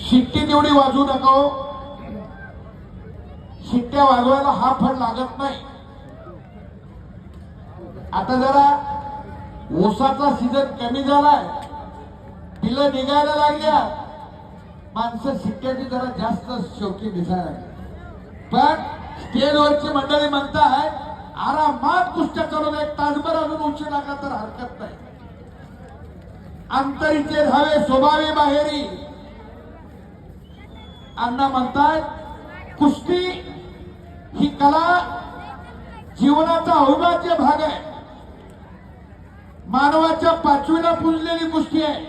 शिट्टी तेवढी वाजवू नको. शिट्ट्या वाजवायला हा फळ लागत नाही. आता जरा ऊसाचा सीझन कमी झालाय. पिलं निघायला लागल्या. माणसं शिट्ट्याची जरा जास्त शौकी दिसायला लागली. पण स्टेजवरची मंडळी म्हणताय आरामात कुस्त्या करून एक तासभर अजून उशीर लागला तर हरकत नाही. अंतरीचे झाले स्वभावी बाहेरी अण्णा म्हणतात कुस्ती ही कला जीवनाचा अविभाज्य भाग आहे. मानवाच्या पाचवीला पुजलेली कुस्ती आहे.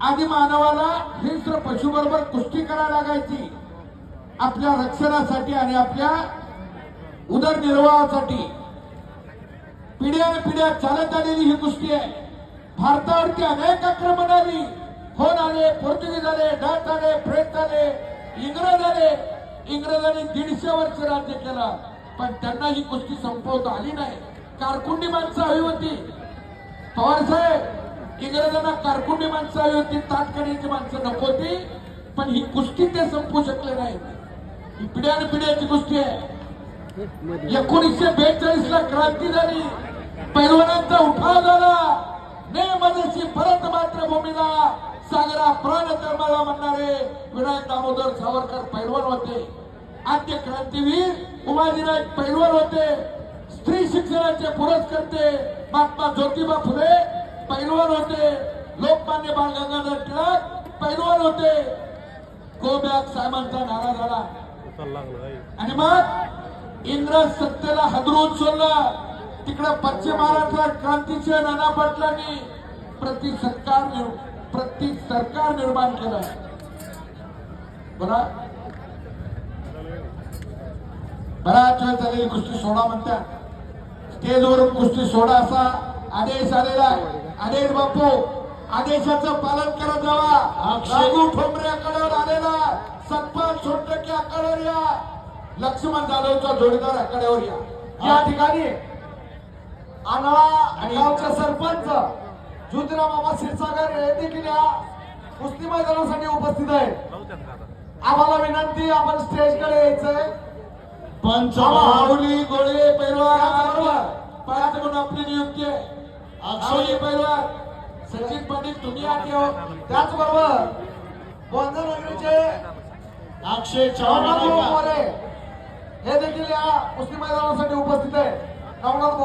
आधी मानवाला हिंस्र पशुबरोबर कुस्ती करायला लागायची. आपल्या रक्षणासाठी आणि आपल्या उदरनिर्वाहासाठी. पिढ्यान पिढ्या चालत आलेली ही कुस्ती आहे. भारतावरती अनेक आक्रमण आली फोन आले पोर्तुगीज आले डच आले फ्रेंच आले इंग्रज आले. इंग्रजांनी दीडशे वर्ष राज्य केला पण त्यांना ही गोष्टी संपवता आली नाही. कारकुंडी माणसं हवी होती. पवार साहेब इंग्रजांना कारकुंडी माणसं हवी होती ताटकण्याची माणसं नको होती पण ही कुस्ती ते संपू शकले नाही ही पिढ्यान पिढ्याची गोष्टी आहे. एकोणीसशे बेचाळीस ला क्रांती झाली. पैलवानांचा उठाव झाला. सागरा प्राण कर्माला म्हणणारे विनायक दामोदर सावरकर पैलवान होते. आद्य क्रांतीवीर उमाजीनायक पैलवान होते. स्त्री शिक्षणाचे पुरस्कर्ते महात्मा ज्योतिबा फुले पैलवान होते. लोकमान्य बाळ गंगाधर टिळक पैलवान होते. गो बॅक साहेबांचा नारा झाला. आणि मग इंग्रज सत्तेला हदरून सोडलं तिकडे पश्चिम महाराष्ट्रात क्रांतीचे नाना पाटलांनी प्रति सरकार प्रति सरकार निर्माण केलं बरा बराच वेळ झालेली कुस्ती सोडा म्हणतात स्टेजवरून कुस्ती सोडा असा आदेश आलेला आहे. आदेश बापू आदेशाचं पालन करत जावा. राघू ठोंबरे आकड्यावर आलेला सतपाल सोनटके आकड्यावर या. लक्ष्मण जाधवचा जोडीदार आकड्यावर या. या ठिकाणी आंधळा गावचे सरपंच ज्योतिराव मामा क्षीरसागर हे देखील या कुस्ती मैदानासाठी उपस्थित आहेत आम्हाला विनंती आपण स्टेजकडे यायचंय. पंच माऊली गोळे पैलवान. पाच म्हणून आपली नियुक्ती आहे. माऊली पैलवान सचिन पाटील तुम्ही आत यावं त्याचबरोबर बोंधनगरीचे अक्षय नवनाथ मोरे हे देखील या कुस्ती मैदानासाठी उपस्थित आहे. नवनाथ